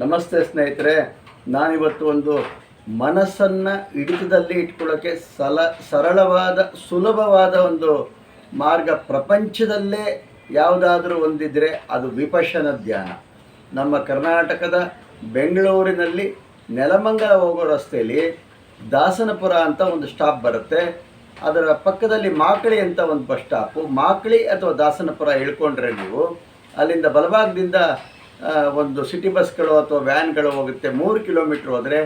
ನಮಸ್ತೆ ಸ್ನೇಹಿತರೆ, ನಾನಿವತ್ತು ಒಂದು ಮನಸ್ಸನ್ನು ಹಿಡಿತದಲ್ಲಿ ಇಟ್ಕೊಳ್ಳೋಕ್ಕೆ ಸಲ, ಸರಳವಾದ, ಸುಲಭವಾದ ಒಂದು ಮಾರ್ಗ ಪ್ರಪಂಚದಲ್ಲೇ ಯಾವುದಾದ್ರೂ ಒಂದಿದ್ರೆ ಅದು ವಿಪಶನ ಧ್ಯಾನ. ನಮ್ಮ ಕರ್ನಾಟಕದ ಬೆಂಗಳೂರಿನಲ್ಲಿ ನೆಲಮಂಗಲ ಹೋಗೋ ರಸ್ತೆಯಲ್ಲಿ ದಾಸನಪುರ ಅಂತ ಒಂದು ಸ್ಟಾಪ್ ಬರುತ್ತೆ. ಅದರ ಪಕ್ಕದಲ್ಲಿ ಮಾಕಳಿ ಅಂತ ಒಂದು ಬಸ್ ಸ್ಟಾಪು ಮಾಕಳಿ ಅಥವಾ ದಾಸನಪುರ ಹೇಳ್ಕೊಂಡ್ರೆ ನೀವು ಅಲ್ಲಿಂದ ಬಲಭಾಗದಿಂದ ಒಂದು ಸಿಟಿ ಬಸ್ಗಳು ಅಥವಾ ವ್ಯಾನ್ಗಳು ಹೋಗುತ್ತೆ. ಮೂರು ಕಿಲೋಮೀಟ್ರ್ ಹೋದರೆ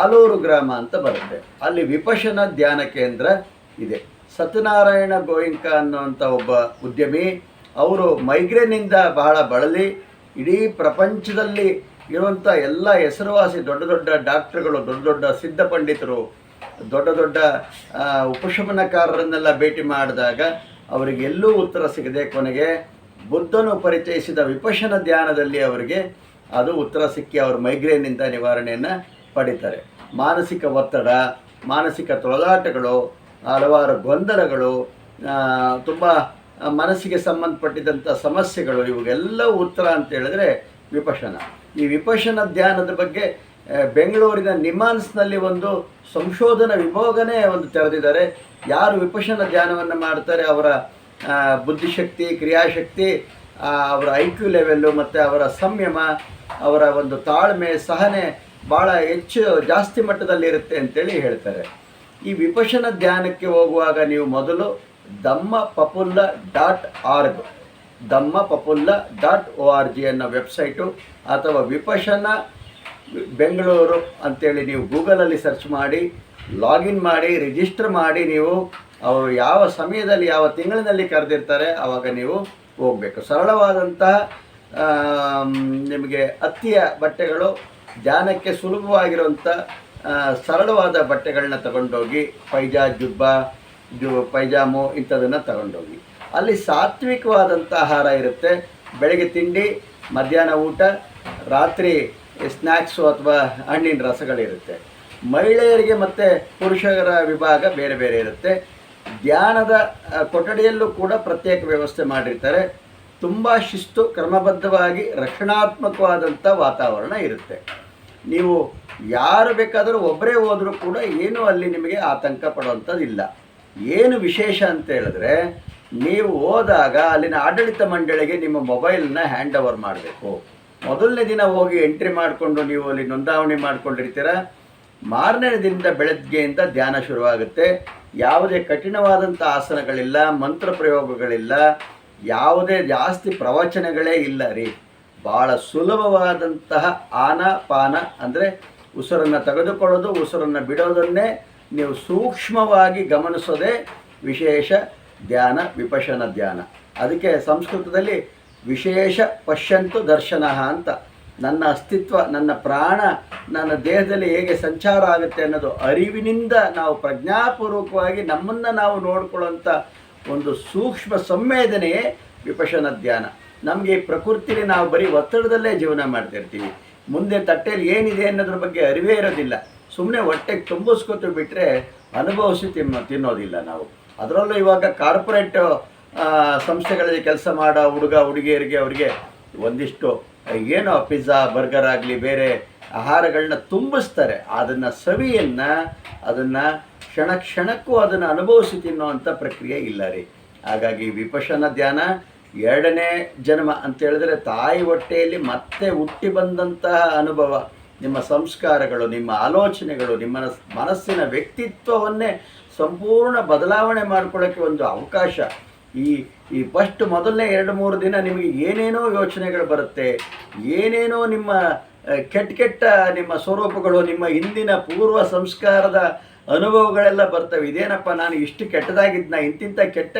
ಆಲೂರು ಗ್ರಾಮ ಅಂತ ಬರುತ್ತೆ. ಅಲ್ಲಿ ವಿಪಶನ ಧ್ಯಾನ ಕೇಂದ್ರ ಇದೆ. ಸತ್ಯನಾರಾಯಣ ಗೋಯಿಂಕ ಅನ್ನುವಂಥ ಒಬ್ಬ ಉದ್ಯಮಿ, ಅವರು ಮೈಗ್ರೇನಿಂದ ಬಹಳ ಬಳಲಿ, ಇಡೀ ಪ್ರಪಂಚದಲ್ಲಿ ಇರುವಂಥ ಎಲ್ಲ ಹೆಸರುವಾಸಿ ದೊಡ್ಡ ದೊಡ್ಡ ಡಾಕ್ಟ್ರುಗಳು, ದೊಡ್ಡ ದೊಡ್ಡ ಸಿದ್ಧ ಪಂಡಿತರು, ದೊಡ್ಡ ದೊಡ್ಡ ಉಪಶಮನಕಾರರನ್ನೆಲ್ಲ ಭೇಟಿ ಮಾಡಿದಾಗ ಅವರಿಗೆಲ್ಲೂ ಉತ್ತರ ಸಿಗದೆ ಕೊನೆಗೆ ಬುದ್ಧನು ಪರಿಚಯಿಸಿದ ವಿಪಶನ ಧ್ಯಾನದಲ್ಲಿ ಅವರಿಗೆ ಅದು ಉತ್ತರ ಸಿಕ್ಕಿ ಅವರು ಮೈಗ್ರೇನಿಂದ ನಿವಾರಣೆಯನ್ನು ಪಡಿತಾರೆ. ಮಾನಸಿಕ ಒತ್ತಡ, ಮಾನಸಿಕ ತೊಳಲಾಟಗಳು, ಹಲವಾರು ಗೊಂದಲಗಳು ತುಂಬ ಮನಸ್ಸಿಗೆ ಸಂಬಂಧಪಟ್ಟಿದಂಥ ಸಮಸ್ಯೆಗಳು, ಇವುಗೆಲ್ಲವೂ ಉತ್ತರ ಅಂತ ಹೇಳಿದ್ರೆ ವಿಪಶನ ಈ ವಿಪಶನ ಧ್ಯಾನದ ಬಗ್ಗೆ ಬೆಂಗಳೂರಿನ ನಿಮಾನ್ಸ್ನಲ್ಲಿ ಒಂದು ಸಂಶೋಧನಾ ವಿಭಾಗನೇ ಒಂದು ತೆರೆದಿದ್ದಾರೆ. ಯಾರು ವಿಪಶನ ಧ್ಯಾನವನ್ನು ಮಾಡ್ತಾರೆ ಅವರ ಬುದ್ಧಿಶಕ್ತಿ, ಕ್ರಿಯಾಶಕ್ತಿ ಅವರ ಐ ಕ್ಯೂ ಲೆವೆಲ್ಲು ಮತ್ತು ಅವರ ಸಂಯಮ, ಅವರ ಒಂದು ತಾಳ್ಮೆ, ಸಹನೆ ಭಾಳ ಹೆಚ್ಚು ಜಾಸ್ತಿ ಮಟ್ಟದಲ್ಲಿರುತ್ತೆ ಅಂತೇಳಿ ಹೇಳ್ತಾರೆ. ಈ ವಿಪಶನ ಧ್ಯಾನಕ್ಕೆ ಹೋಗುವಾಗ ನೀವು ಮೊದಲು Dhamma Paphulla dot org Dhamma Paphulla dot O R G ಅನ್ನೋ ವೆಬ್ಸೈಟು ಅಥವಾ ವಿಪಶನ ಬೆಂಗಳೂರು ಅಂತೇಳಿ ನೀವು ಗೂಗಲಲ್ಲಿ ಸರ್ಚ್ ಮಾಡಿ, ಲಾಗಿನ್ ಮಾಡಿ, ರಿಜಿಸ್ಟರ್ ಮಾಡಿ ನೀವು ಅವರು ಯಾವ ಸಮಯದಲ್ಲಿ ಯಾವ ತಿಂಗಳಿನಲ್ಲಿ ಕರೆದಿರ್ತಾರೆ ಆವಾಗ ನೀವು ಹೋಗಬೇಕು. ಸರಳವಾದಂತಹ ನಿಮಗೆ ಅತ್ತಿಯ ಬಟ್ಟೆಗಳು, ಜಾನಕ್ಕೆ ಸುಲಭವಾಗಿರುವಂಥ ಸರಳವಾದ ಬಟ್ಟೆಗಳನ್ನ ತಗೊಂಡೋಗಿ, ಪೈಜಾ, ಜುಬ್ಬ, ಜು, ಪೈಜಾಮು ಇಂಥದನ್ನು ತಗೊಂಡೋಗಿ. ಅಲ್ಲಿ ಸಾತ್ವಿಕವಾದಂಥ ಆಹಾರ ಇರುತ್ತೆ. ಬೆಳಗ್ಗೆ ತಿಂಡಿ, ಮಧ್ಯಾಹ್ನ ಊಟ, ರಾತ್ರಿ ಸ್ನ್ಯಾಕ್ಸು ಅಥವಾ ಹಣ್ಣಿನ ರಸಗಳಿರುತ್ತೆ. ಮಹಿಳೆಯರಿಗೆ ಮತ್ತು ಪುರುಷರ ವಿಭಾಗ ಬೇರೆ ಬೇರೆ ಇರುತ್ತೆ. ಧ್ಯಾನದ ಕೊಠಡಿಯಲ್ಲೂ ಕೂಡ ಪ್ರತ್ಯೇಕ ವ್ಯವಸ್ಥೆ ಮಾಡಿರ್ತಾರೆ. ತುಂಬ ಶಿಸ್ತು, ಕ್ರಮಬದ್ಧವಾಗಿ ರಕ್ಷಣಾತ್ಮಕವಾದಂಥ ವಾತಾವರಣ ಇರುತ್ತೆ. ನೀವು ಯಾರು ಬೇಕಾದರೂ ಒಬ್ಬರೇ ಹೋದರೂ ಕೂಡ ಏನೂ ಅಲ್ಲಿ ನಿಮಗೆ ಆತಂಕ ಪಡುವಂಥದ್ದಿಲ್ಲ ಏನು ವಿಶೇಷ ಅಂತ ಹೇಳಿದ್ರೆ, ನೀವು ಹೋದಾಗ ಅಲ್ಲಿನ ಆಡಳಿತ ಮಂಡಳಿಗೆ ನಿಮ್ಮ ಮೊಬೈಲನ್ನ ಹ್ಯಾಂಡ್ ಓವರ್ ಮಾಡಬೇಕು. ಮೊದಲನೇ ದಿನ ಹೋಗಿ ಎಂಟ್ರಿ ಮಾಡಿಕೊಂಡು ನೀವು ಅಲ್ಲಿ ನೋಂದಾವಣಿ ಮಾಡಿಕೊಂಡಿರ್ತೀರ? ಮಾರನೇ ದಿನದ ಬೆಳಗ್ಗೆಯಿಂದ ಧ್ಯಾನ ಶುರುವಾಗುತ್ತೆ. ಯಾವುದೇ ಕಠಿಣವಾದಂಥ ಆಸನಗಳಿಲ್ಲ, ಮಂತ್ರ ಪ್ರಯೋಗಗಳಿಲ್ಲ, ಯಾವುದೇ ಜಾಸ್ತಿ ಪ್ರವಚನಗಳೇ ಇಲ್ಲ ರೀ. ಭಾಳ ಸುಲಭವಾದಂತಹ ಆನ, ಪಾನ ಅಂದರೆ ಉಸಿರನ್ನು ತೆಗೆದುಕೊಳ್ಳೋದು, ಉಸಿರನ್ನು ಬಿಡೋದನ್ನೇ ನೀವು ಸೂಕ್ಷ್ಮವಾಗಿ ಗಮನಿಸೋದೇ ವಿಶೇಷ ಧ್ಯಾನ, ವಿಪಶನ ಧ್ಯಾನ. ಅದಕ್ಕೆ ಸಂಸ್ಕೃತದಲ್ಲಿ ವಿಶೇಷ ಪಶ್ಯಂತು ದರ್ಶನ ಅಂತ. ನನ್ನ ಅಸ್ತಿತ್ವ, ನನ್ನ ಪ್ರಾಣ, ನನ್ನ ದೇಹದಲ್ಲಿ ಹೇಗೆ ಸಂಚಾರ ಆಗುತ್ತೆ ಅನ್ನೋದು ಅರಿವಿನಿಂದ ನಾವು ಪ್ರಜ್ಞಾಪೂರ್ವಕವಾಗಿ ನಮ್ಮನ್ನು ನಾವು ನೋಡ್ಕೊಳ್ಳೋಂಥ ಒಂದು ಸೂಕ್ಷ್ಮ ಸಂವೇದನೆಯೇ ವಿಪಶನ ಧ್ಯಾನ. ನಮಗೆ ಈ ಪ್ರಕೃತಿಲಿ ನಾವು ಬರೀ ಒತ್ತಡದಲ್ಲೇ ಜೀವನ ಮಾಡ್ತಿರ್ತೀವಿ. ಮುಂದೆ ತಟ್ಟೆಯಲ್ಲಿ ಏನಿದೆ ಅನ್ನೋದ್ರ ಬಗ್ಗೆ ಅರಿವೇ ಇರೋದಿಲ್ಲ. ಸುಮ್ಮನೆ ಹೊಟ್ಟೆಗೆ ತುಂಬಿಸ್ಕೊತು ಬಿಟ್ಟರೆ ಅನುಭವಿಸಿ ತಿನ್ನೋ ತಿನ್ನೋದಿಲ್ಲ ನಾವು. ಅದರಲ್ಲೂ ಇವಾಗ ಕಾರ್ಪೊರೇಟ್ ಸಂಸ್ಥೆಗಳಲ್ಲಿ ಕೆಲಸ ಮಾಡೋ ಹುಡುಗ, ಹುಡುಗಿಯರಿಗೆ ಅವರಿಗೆ ಒಂದಿಷ್ಟು, ಏನೋ ಪಿಜ್ಜಾ, ಬರ್ಗರ್ ಆಗಲಿ, ಬೇರೆ ಆಹಾರಗಳನ್ನ ತುಂಬಿಸ್ತಾರೆ. ಅದನ್ನು ಸವಿಯನ್ನು, ಅದನ್ನು ಕ್ಷಣ ಕ್ಷಣಕ್ಕೂ ಅದನ್ನು ಅನುಭವಿಸಿ ತಿನ್ನುವಂಥ ಪ್ರಕ್ರಿಯೆ ಇಲ್ಲ ರೀ. ಹಾಗಾಗಿ ವಿಪಶನ ಧ್ಯಾನ ಎರಡನೇ ಜನ್ಮ ಅಂತ ಹೇಳಿದ್ರೆ ತಾಯಿ ಹೊಟ್ಟೆಯಲ್ಲಿ ಮತ್ತೆ ಹುಟ್ಟಿ ಬಂದಂತಹ ಅನುಭವ. ನಿಮ್ಮ ಸಂಸ್ಕಾರಗಳು, ನಿಮ್ಮ ಆಲೋಚನೆಗಳು, ನಿಮ್ಮ ಮನಸ್ಸಿನ ವ್ಯಕ್ತಿತ್ವವನ್ನೇ ಸಂಪೂರ್ಣ ಬದಲಾವಣೆ ಮಾಡ್ಕೊಳ್ಳೋಕ್ಕೆ ಒಂದು ಅವಕಾಶ. ಈ ಈ ಫಸ್ಟ್ ಮೊದಲನೇ ಎರಡು ಮೂರು ದಿನ ನಿಮಗೆ ಏನೇನೋ ಯೋಚನೆಗಳು ಬರುತ್ತೆ, ಏನೇನೋ ನಿಮ್ಮ ಕೆಟ್ಟ ಕೆಟ್ಟ ನಿಮ್ಮ ಸ್ವರೂಪಗಳು, ನಿಮ್ಮ ಹಿಂದಿನ ಪೂರ್ವ ಸಂಸ್ಕಾರದ ಅನುಭವಗಳೆಲ್ಲ ಬರ್ತವೆ. ಇದೇನಪ್ಪ, ನಾನು ಇಷ್ಟು ಕೆಟ್ಟದಾಗಿದ್ನ ಇಂತಿಂಥ ಕೆಟ್ಟ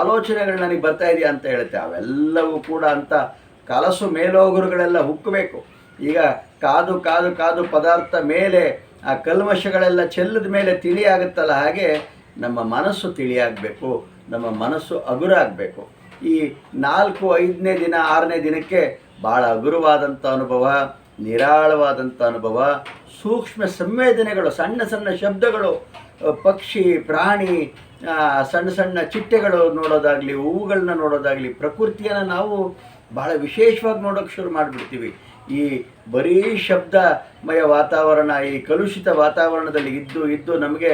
ಆಲೋಚನೆಗಳು ನನಗೆ ಬರ್ತಾ ಇದೆಯಾ ಅಂತ ಹೇಳುತ್ತೆ. ಅವೆಲ್ಲವೂ ಕೂಡ ಅಂತ ಕಲಸು ಮೇಲೋಗುರುಗಳೆಲ್ಲ ಹುಕ್ಕಬೇಕು. ಈಗ ಕಾದು ಕಾದು ಕಾದು ಪದಾರ್ಥ ಮೇಲೆ, ಆ ಕಲ್ಮಶಗಳೆಲ್ಲ ಚೆಲ್ಲದ ಮೇಲೆ ತಿಳಿಯಾಗುತ್ತಲ್ಲ ಹಾಗೆ ನಮ್ಮ ಮನಸ್ಸು ತಿಳಿಯಾಗಬೇಕು. ನಮ್ಮ ಮನಸ್ಸು ಹಗುರಾಗಬೇಕು ಈ ನಾಲ್ಕು, ಐದನೇ ದಿನ, ಆರನೇ ದಿನಕ್ಕೆ ಭಾಳ ಹಗುರವಾದಂಥ ಅನುಭವ, ನಿರಾಳವಾದಂಥ ಅನುಭವ, ಸೂಕ್ಷ್ಮ ಸಂವೇದನೆಗಳು, ಸಣ್ಣ ಸಣ್ಣ ಶಬ್ದಗಳು ಪಕ್ಷಿ, ಪ್ರಾಣಿ ಸಣ್ಣ ಸಣ್ಣ ಚಿಟ್ಟೆಗಳು ನೋಡೋದಾಗಲಿ, ಹೂವುಗಳನ್ನ ನೋಡೋದಾಗಲಿ, ಪ್ರಕೃತಿಯನ್ನು ನಾವು ಭಾಳ ವಿಶೇಷವಾಗಿ ನೋಡೋಕ್ಕೆ ಶುರು ಮಾಡಿಬಿಡ್ತೀವಿ. ಈ ಬರೀ ಶಬ್ದಮಯ ವಾತಾವರಣ, ಈ ಕಲುಷಿತ ವಾತಾವರಣದಲ್ಲಿ ಇದ್ದು ಇದ್ದು ನಮಗೆ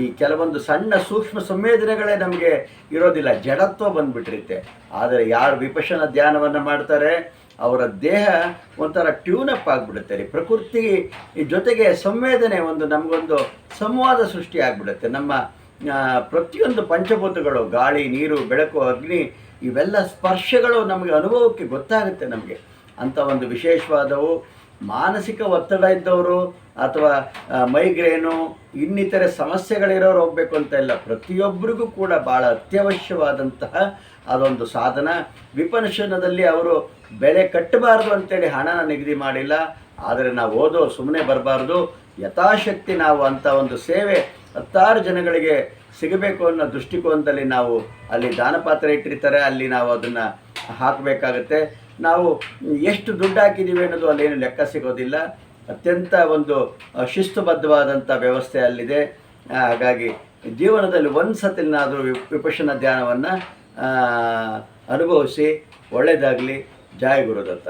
ಈ ಕೆಲವೊಂದು ಸಣ್ಣ ಸೂಕ್ಷ್ಮ ಸಂವೇದನೆಗಳೇ ನಮಗೆ ಇರೋದಿಲ್ಲ. ಜಡತ್ವ ಬಂದ್ಬಿಟ್ಟಿರುತ್ತೆ. ಆದರೆ ಯಾರು ವಿಪಶನ ಧ್ಯಾನವನ್ನು ಮಾಡ್ತಾರೆ, ಅವರ ದೇಹ ಒಂಥರ ಟ್ಯೂನಪ್ ಆಗಿಬಿಡುತ್ತೆ ರೀ. ಪ್ರಕೃತಿ ಜೊತೆಗೆ ಸಂವೇದನೆ ಒಂದು ನಮಗೊಂದು ಸಂವಾದ ಸೃಷ್ಟಿ ಆಗಿಬಿಡುತ್ತೆ. ನಮ್ಮ ಪ್ರತಿಯೊಂದು ಪಂಚಭೂತಗಳು, ಗಾಳಿ, ನೀರು, ಬೆಳಕು, ಅಗ್ನಿ, ಇವೆಲ್ಲ ಸ್ಪರ್ಶಗಳು ನಮಗೆ ಅನುಭವಕ್ಕೆ ಗೊತ್ತಾಗುತ್ತೆ ನಮಗೆ. ಅಂಥ ಒಂದು ವಿಶೇಷವಾದವು. ಮಾನಸಿಕ ಒತ್ತಡ ಇದ್ದವರು ಅಥವಾ ಮೈಗ್ರೇನು ಇನ್ನಿತರೆ ಸಮಸ್ಯೆಗಳಿರೋರು ಹೋಗಬೇಕು ಅಂತ ಇಲ್ಲ. ಪ್ರತಿಯೊಬ್ಬರಿಗೂ ಕೂಡ ಭಾಳ ಅತ್ಯವಶ್ಯವಾದಂತಹ ಅದೊಂದು ಸಾಧನ. ವಿಪನಶನದಲ್ಲಿ ಅವರು ಬೆಲೆ ಕಟ್ಟಬಾರ್ದು ಅಂತೇಳಿ ಹಣನ ನಿಗದಿ ಮಾಡಿಲ್ಲ. ಆದರೆ ನಾವು ಓದೋ ಸುಮ್ಮನೆ ಬರಬಾರ್ದು. ಯಥಾಶಕ್ತಿ ನಾವು ಅಂಥ ಒಂದು ಸೇವೆ ಹತ್ತಾರು ಜನಗಳಿಗೆ ಸಿಗಬೇಕು ಅನ್ನೋ ದೃಷ್ಟಿಕೋನದಲ್ಲಿ ನಾವು ಅಲ್ಲಿ ದಾನ ಪಾತ್ರ ಇಟ್ಟಿರ್ತಾರೆ. ಅಲ್ಲಿ ನಾವು ಅದನ್ನು ಹಾಕಬೇಕಾಗತ್ತೆ. ನಾವು ಎಷ್ಟು ದುಡ್ಡು ಹಾಕಿದ್ದೀವಿ ಅನ್ನೋದು ಅಲ್ಲೇನು ಲೆಕ್ಕ ಸಿಗೋದಿಲ್ಲ. ಅತ್ಯಂತ ಒಂದು ಶಿಸ್ತುಬದ್ಧವಾದಂಥ ವ್ಯವಸ್ಥೆ ಅಲ್ಲಿದೆ. ಹಾಗಾಗಿ ಜೀವನದಲ್ಲಿ ಒಂದು ಸತಿನಾದರೂ ವಿಪಶನ ಧ್ಯಾನವನ್ನು ಅನುಭವಿಸಿ ಒಳ್ಳೆಯದಾಗಲಿ ಜಯ ಗುರುದತ್ತ.